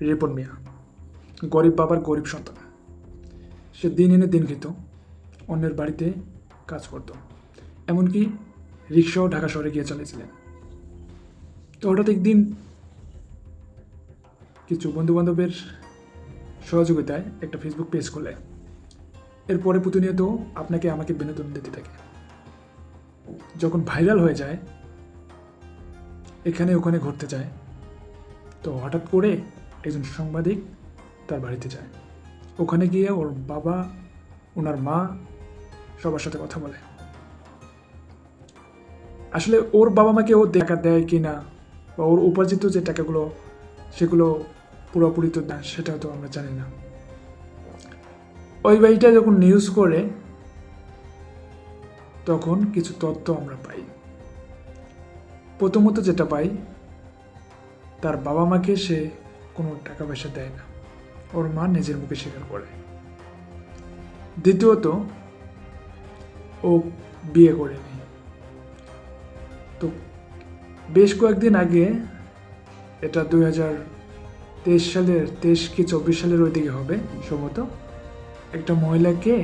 রিপন মিয়া। গরিব বাবার গরিব সন্তান। সে দিন এনে দিন খেত, অন্যের বাড়িতে কাজ করত। এমনকি রিক্সাও ঢাকা শহরে গিয়ে চলেছিলেন তো হঠাৎ একদিন কিছু বন্ধুবান্ধবের সহযোগিতায় একটা ফেসবুক পেজ খোলে। এরপরে প্রতিনিয়ত আপনাকে আমাকে বিনোদন দিতে থাকে। যখন ভাইরাল হয়ে যায়, এখানে ওখানে ঘুরতে যায়। তো হঠাৎ করে একজন সাংবাদিক তার বাড়িতে যায়। ওখানে গিয়ে ওর বাবা, ওনার মা সবার সাথে কথা বলে। আসলে ওর বাবা মাকে ও দেখা দেয় কি না বা ওর উপার্জিত যে টাকাগুলো, সেগুলো পুরোপুরি তো না সেটা তো আমরা জানি না। ওই বাড়িটা যখন নিউজ করে, তখন কিছু তথ্য আমরা পাই। প্রথমত যেটা পাই, তার বাবা মাকে সে কোনো টাকা পয়সা দেয় না। ওর মা নিজের মুখে স্বীকার করে। দ্বিতীয়ত, ও বিয়ে করেনি। তো বেশ কয়েকদিন আগে, এটা দুই হাজার তেইশ সালের তেইশ কি চব্বিশ সালের ওইদিকে হবে, সম্ভবত, একটা মহিলাকে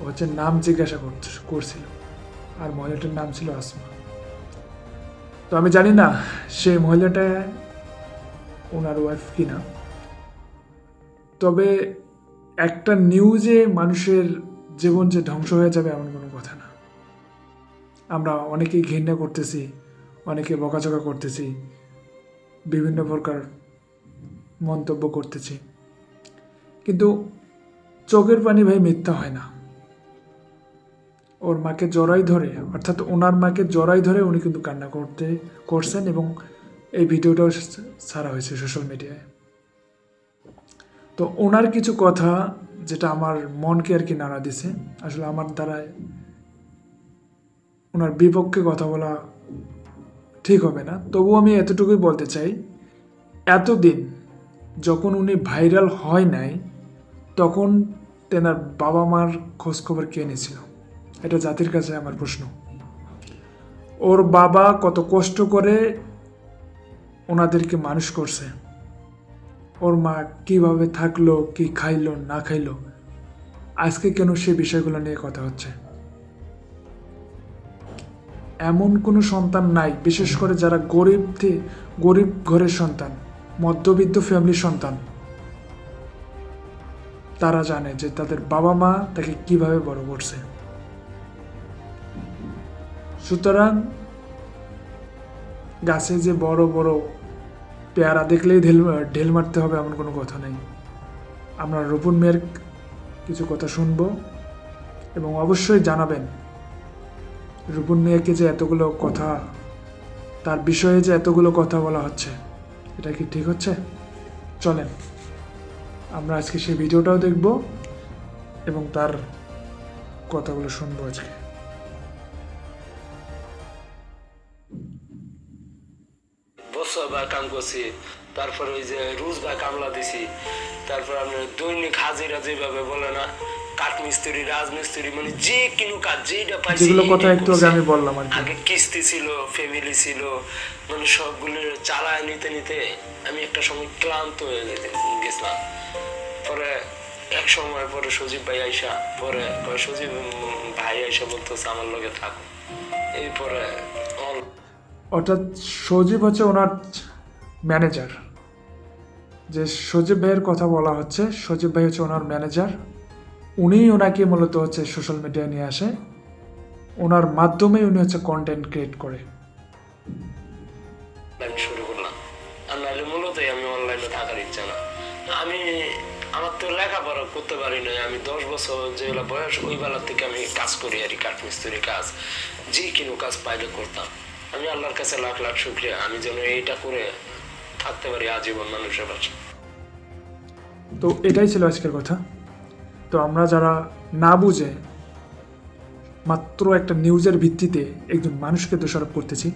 হচ্ছে নাম জিজ্ঞাসা করছিল। আর মহিলাটার নাম ছিল আসমা। তো আমি জানি না সে মহিলাটা ওনার ওয়াইফ কিনা। তবে একটা নিউজে মানুষের জীবন যে ধ্বংস হয়ে যাবে এমন কোনো কথা না। আমরা অনেকেই ঘৃণা করতেছি, অনেকে বকাঝকা করতেছি, বিভিন্ন প্রকার মন্তব্য করতেছি। কিন্তু চোখের পানি ভাই মিথ্যা হয় না। ওর মাকে জড়াই ধরে, অর্থাৎ ওনার মাকে জড়াই ধরে উনি কিন্তু কান্না করতে, করছেন এবং এই ভিডিওটাও ছাড়া হয়েছে সোশ্যাল মিডিয়ায়। তো ওনার কিছু কথা যেটা আমার মনকে আর কি নাড়া দিছে, আসলে আমার দ্বারায় ওনার বিপক্ষে কথা বলা ঠিক হবে না। তবু আমি এতটুকুই বলতে চাই, এতদিন যখন উনি ভাইরাল হয় নাই, তখন তেনার বাবা মার খোঁজখবর কে নিয়েছিল এটা জাতির কাছে আমার প্রশ্ন। ওর বাবা কত কষ্ট করে ওনাদেরকে মানুষ করছে। ওর মা কীভাবে থাকল, কি খাইলো, না খাইলো, আজকে কেন সে বিষয়গুলো নিয়ে কথা হচ্ছে? এমন কোনো সন্তান নাই, বিশেষ করে যারা গরিব গরিব ঘরের সন্তান, মধ্যবিত্ত ফ্যামিলির সন্তান। তারা জানে যে তাদের বাবা মা তাকে কীভাবে বড় করছে। সুতরাং গাছে যে বড় বড় পেয়ারা দেখলেই ঢেল ঢেল মারতে হবে এমন কোনো কথা নেই। আমরা রূপন মেয়ের কিছু কথা শুনব এবং অবশ্যই জানাবেন রূপন মিয়াকে যে এতগুলো কথা, তার বিষয়ে যে এতগুলো কথা বলা হচ্ছে, এটা কি ঠিক হচ্ছে? চলেন, আমরা আজকে সেই ভিডিওটাও দেখব এবং তার কথাগুলো শুনব আজকে। বছর কাম করছি তারপর ওই যে রুজ বা কামলা দিছি তারপর আপনার দৈনিক হাজিরা যেভাবে বলে না কাঠমিস্ত্রি রাজমিস্ত্রি মানে যে কোনো কাজ যেটা পাইছি যেগুলো কথা একটু আগে আমি বললাম আর আগে কিস্তি ছিল ফ্যামিলি ছিল মানে সবগুলো চালায় নিতে নিতে আমি একটা সময় ক্লান্ত হয়ে যেতে গেছিলাম। পরে এক সময় পরে সজীব ভাই আইসা পরে সজীব ভাই আইসা বলতেছে আমার লগে থাকো। এরপরে অর্থাৎ সজীব হচ্ছে ওনার ম্যানেজার যে সজীব ভাইয়ের কথা বলা হচ্ছে, সজীব ভাই হচ্ছে ওনার ম্যানেজার উনিই ওনাকে মূলত হচ্ছে সোশ্যাল মিডিয়ায় নিয়ে আসে। ওনার মাধ্যমে উনি হচ্ছে কন্টেন্ট ক্রিয়েট করে। শুরু করলাম। আর মূলতই আমি অনলাইনে থাকার ইচ্ছা না। আমি, আমার তো লেখাপড়া করতে পারি না আমি দশ বছর যেগুলো বয়স, ওই থেকে আমি কাজ করি আর কি কাঠমিস্ত্রি কাজ। যে কোনো কাজ পাইলে করতাম। আমি আল্লাহর কাছে লাখ লাখ শুক্রিয়া। আমি যেন এইটা করে থাকতে পারি আজীবন মানুষের পাশে তো এটাই ছিল আজকের কথা। তো আমরা যারা না বুঝে মাত্র একটা নিউজের ভিত্তিতে একজন মানুষকে দোষারোপ করতেছি,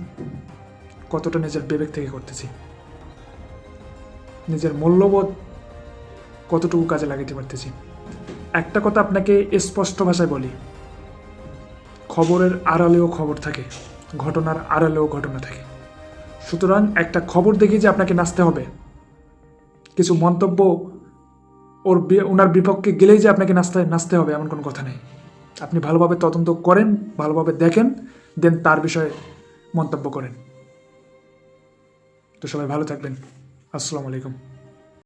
কতটা নিজের বিবেক থেকে করতেছি, নিজের মূল্যবোধ কতটুকু কাজে লাগাতে পারতেছি। একটা কথা আপনাকে স্পষ্ট ভাষায় বলি, খবরের আড়ালেও খবর থাকে। ঘটনার আড়ালেও ঘটনা থাকে। সুতরাং একটা খবর দেখে যে আপনাকে নাচতে হবে। কিছু মন্তব্য ওর ওনার বিপক্ষে গেলেই যে আপনাকে নাচতে নাচতে হবে এমন কোনো কথা নেই। আপনি ভালোভাবে তদন্ত করেন, ভালোভাবে দেখেন, দেন তার বিষয়ে মন্তব্য করেন। তো সবাই ভালো থাকবেন। আসসালামু আলাইকুম।